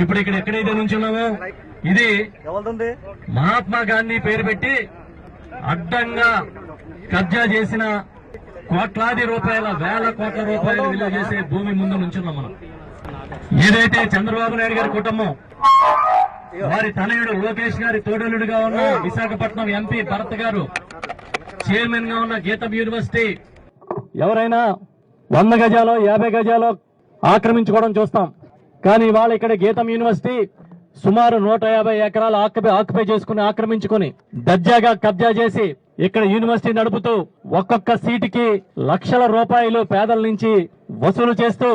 ఇప్పుడు ఇక్కడ ఎక్కడైతే నుంచున్నామో ఇది మహాత్మా గాంధీ పేరు పెట్టి అడ్డంగా కబ్జా చేసిన కోట్లాది రూపాయల వేల కోట్ల రూపాయలు విలువ చేసే భూమి ముందు నుంచున్నాం మనం. ఏదైతే చంద్రబాబు నాయుడు గారి కుటుంబం వారి తనయుడు లోకేష్ గారి తోడలుడిగా ఉన్న విశాఖపట్నం ఎంపీ భరత్ గారు చైర్మన్గా ఉన్న గీతం యూనివర్సిటీ ఎవరైనా వంద గజాలో యాభై గజాలో ఆక్రమించుకోవడం చూస్తాం. కానీ ఇవాళ ఇక్కడ గీతం యూనివర్సిటీ సుమారు నూట యాభై ఎకరాలు ఆక్యుపై ఆక్యుపై చేసుకుని ఆక్రమించుకుని దర్జాగా కబ్జా చేసి ఇక్కడ యూనివర్సిటీ నడుపుతూ ఒక్కొక్క సీటుకి లక్షల రూపాయలు పేదల నుంచి వసూలు చేస్తూ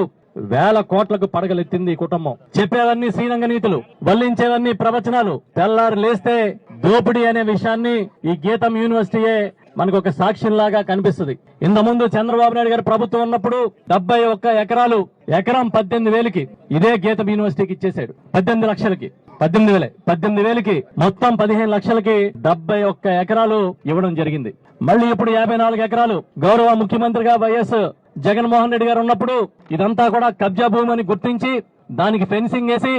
వేల కోట్లకు పడగలెత్తింది ఈ కుటుంబం. చెప్పేవన్నీ శ్రీరంగ నీతులు వల్లించేవన్నీ ప్రవచనాలు. తెల్లారు లేస్తే దోపిడీ అనే విషయాన్ని ఈ గీతం యూనివర్సిటీయే మనకు ఒక సాక్ష్యంలాగా కనిపిస్తుంది. ఇంత ముందు చంద్రబాబు నాయుడు గారి ప్రభుత్వం ఉన్నప్పుడు డెబ్బై ఒక్క ఎకరాలు ఎకరం పద్దెనిమిది వేలకి ఇదే గీతం యూనివర్సిటీకి ఇచ్చేశాడు. పద్దెనిమిది లక్షలకి. పద్దెనిమిది వేలే. పద్దెనిమిది వేలకి మొత్తం పదిహేను లక్షలకి డెబ్బై ఒక్క ఎకరాలు ఇవ్వడం జరిగింది. మళ్ళీ ఇప్పుడు యాభై నాలుగు ఎకరాలు గౌరవ ముఖ్యమంత్రిగా వైఎస్ జగన్మోహన్ రెడ్డి గారు ఉన్నప్పుడు ఇదంతా కూడా కబ్జా భూమి అని గుర్తించి దానికి ఫెన్సింగ్ వేసి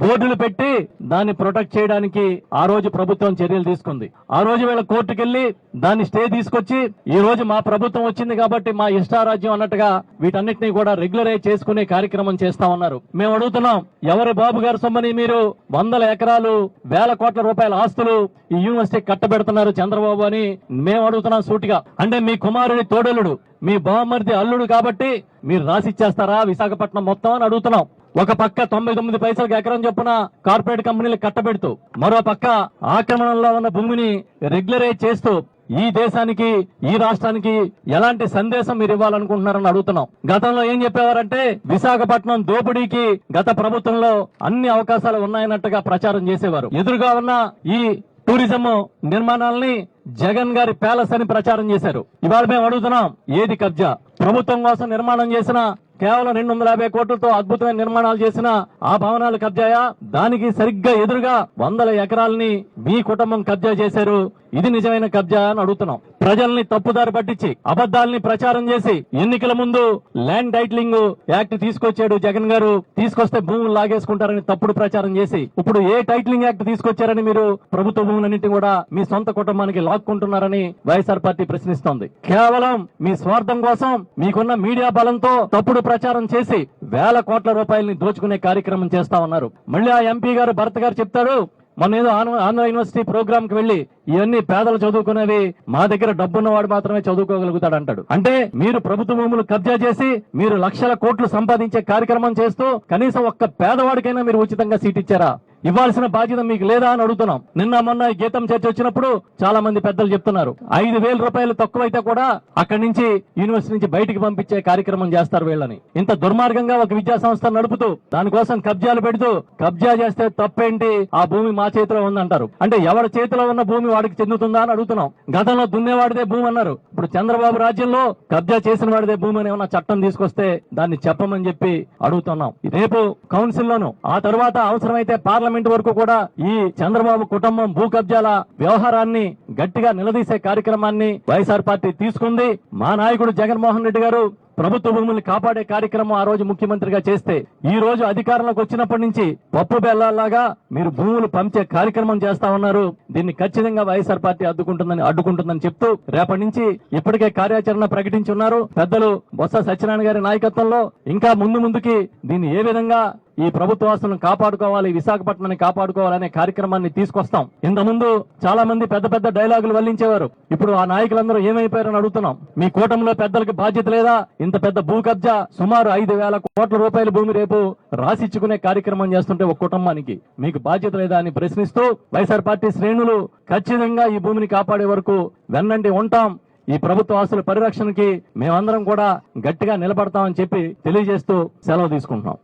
బోర్డులు పెట్టి దాన్ని ప్రొటెక్ట్ చేయడానికి ఆ రోజు ప్రభుత్వం చర్యలు తీసుకుంది. ఆ రోజు వీళ్ళ కోర్టుకెళ్ళి దాన్ని స్టే తీసుకొచ్చి ఈ రోజు మా ప్రభుత్వం వచ్చింది కాబట్టి మా ఇష్టారాజ్యం అన్నట్టుగా వీటన్నిటిని కూడా రెగ్యులరైజ్ చేసుకునే కార్యక్రమం చేస్తా ఉన్నారు. మేము అడుగుతున్నాం ఎవరి బాబు గారు సొమ్మని మీరు వందల ఎకరాలు వేల కోట్ల రూపాయల ఆస్తులు ఈ యూనివర్సిటీ కట్టబెడుతున్నారు చంద్రబాబు అని మేము అడుగుతున్నాం సూటిగా. అంటే మీ కుమారుడి తోడలుడు మీ బావమరిది అల్లుడు కాబట్టి మీరు రాసిచ్చేస్తారా విశాఖపట్నం మొత్తం అని అడుగుతున్నాం. ఒక పక్క తొంభై తొమ్మిది పైసలకు ఎకరం చొప్పున కార్పొరేట్ కంపెనీలు కట్టబెడుతూ మరో పక్క ఆక్రమణలో ఉన్న భూమిని రెగ్యులరైజ్ చేస్తూ ఈ దేశానికి ఈ రాష్ట్రానికి ఎలాంటి సందేశం మీరు ఇవ్వాలనుకుంటున్నారని అడుగుతున్నాం. గతంలో ఏం చెప్పేవారంటే విశాఖపట్నం దోపిడీకి గత ప్రభుత్వంలో అన్ని అవకాశాలు ఉన్నాయన్నట్టుగా ప్రచారం చేసేవారు. ఎదురుగా ఉన్న ఈ టూరిజం నిర్మాణాలని జగన్ గారి ప్యాలెస్ అని ప్రచారం చేశారు. ఇవాళ మేము అడుగుతున్నాం ఏది కబ్జా? ప్రభుత్వం కోసం నిర్మాణం చేసిన కేవలం రెండు వందల యాభై కోట్లతో అద్భుతమైన నిర్మాణాలు చేసిన ఆ భవనాలు కబ్జాయా? దానికి సరిగ్గా ఎదురుగా వందల ఎకరాలని మీ కుటుంబం కబ్జా చేశారు. ఇది నిజమైన కబ్జా అని అడుగుతున్నాం. ప్రజల్ని తప్పుదారి పట్టించి అబద్దాలని ప్రచారం చేసి ఎన్నికల ముందు ల్యాండ్ టైటిలింగ్ యాక్ట్ తీసుకొచ్చాడు జగన్ గారు. తీసుకొస్తే భూములు లాగేసుకుంటారని తప్పుడు ప్రచారం చేసి ఇప్పుడు ఏ టైటిలింగ్ యాక్ట్ తీసుకొచ్చారని మీరు ప్రభుత్వ భూములన్నింటినీ కూడా మీ సొంత కుటుంబానికి లాక్కుంటున్నారని వైఎస్ఆర్ పార్టీ ప్రశ్నిస్తోంది. కేవలం మీ స్వార్థం కోసం మీకున్న మీడియా బలంతో తప్పుడు ప్రచారం చేసి వేల కోట్ల రూపాయలని దోచుకునే కార్యక్రమం చేస్తా ఉన్నారు. మళ్ళీ ఆ ఎంపీ గారు భరత్ గారు చెప్తాడు మొన్న ఏదో ఆంధ్ర ఆంధ్ర యూనివర్సిటీ ప్రోగ్రామ్కి వెళ్ళి ఇవన్నీ పేదలు చదువుకునేవి మా దగ్గర డబ్బున్నవాడు మాత్రమే చదువుకోగలుగుతాడు అంటాడు అంటే మీరు ప్రభుత్వ భూములు కబ్జా చేసి మీరు లక్షల కోట్లు సంపాదించే కార్యక్రమం చేస్తూ కనీసం ఒక్క పేదవాడికైనా మీరు ఉచితంగా సీట్ ఇచ్చారా? ఇవ్వాల్సిన బాధ్యత మీకు లేదా అని అడుగుతున్నాం. నిన్న మొన్న ఈ గీతం చర్చ వచ్చినప్పుడు చాలా మంది పెద్దలు చెప్తున్నారు. ఐదు వేల రూపాయలు తక్కువైతే కూడా అక్కడి నుంచి యూనివర్సిటీ నుంచి బయటికి పంపించే కార్యక్రమం చేస్తారు వీళ్ళని. ఇంత దుర్మార్గంగా ఒక విద్యా సంస్థ నడుపుతూ దానికోసం కబ్జాలు పెడుతూ కబ్జా చేస్తే తప్పేంటి? ఆ భూమి మా చేతిలో ఉందంటారు. అంటే ఎవరి చేతిలో ఉన్న భూమి వాడికి చెందుతుందా అని అడుగుతున్నాం. గతంలో దున్నేవాడిదే భూమి అన్నారు. ఇప్పుడు చంద్రబాబు రాజ్యంలో కబ్జా చేసిన వాడిదే భూమి అని ఏమన్నా చట్టం తీసుకొస్తే దాన్ని చెప్పమని చెప్పి అడుగుతున్నాం. రేపు కౌన్సిల్ లోను ఆ తర్వాత అవసరమైతే పార్లమెంట్ వరకు కూడా ఈ చంద్రబాబు కుటుంబం భూ కబ్జాల వ్యవహారాన్ని గట్టిగా నిలదీసే కార్యక్రమాన్ని వైఎస్ఆర్ పార్టీ తీసుకుంది. మా నాయకుడు జగన్మోహన్ రెడ్డి గారు ప్రభుత్వ భూముల్ని కాపాడే కార్యక్రమం ఆ రోజు ముఖ్యమంత్రిగా చేస్తే ఈ రోజు అధికారంలోకి వచ్చినప్పటి నుంచి పప్పు బెల్లాలాగా మీరు భూములు పంచే కార్యక్రమం చేస్తా ఉన్నారు. దీన్ని ఖచ్చితంగా వైఎస్ఆర్ పార్టీ అడ్డుకుంటుందని అడ్డుకుంటుందని చెప్తూ రేపటి నుంచి ఇప్పటికే కార్యాచరణ ప్రకటించి ఉన్నారు. పెద్దలు బొత్స సత్యనారాయణ గారి నాయకత్వంలో ఇంకా ముందు ముందుకి దీన్ని ఏ విధంగా ఈ ప్రభుత్వ ఆస్తులను కాపాడుకోవాలి విశాఖపట్నాన్ని కాపాడుకోవాలనే కార్యక్రమాన్ని తీసుకొస్తాం. ఇంత ముందు చాలా మంది పెద్ద పెద్ద డైలాగులు వల్లించేవారు. ఇప్పుడు ఆ నాయకులందరూ ఏమైపోయారని అడుగుతున్నాం. మీ కూటమిలో పెద్దలకు బాధ్యత లేదా? ఇంత పెద్ద భూ కబ్జా సుమారు ఐదు వేల కోట్ల రూపాయల భూమి రేపు రాసిచ్చుకునే కార్యక్రమం చేస్తుంటే ఒక కుటుంబానికి మీకు బాధ్యత లేదా అని ప్రశ్నిస్తూ వైఎస్ఆర్ పార్టీ శ్రేణులు ఖచ్చితంగా ఈ భూమిని కాపాడే వరకు వెన్నండి ఉంటాం. ఈ ప్రభుత్వ ఆస్తుల పరిరక్షణకి మేమందరం కూడా గట్టిగా నిలబడతామని చెప్పి తెలియజేస్తూ సెలవు తీసుకుంటున్నాం.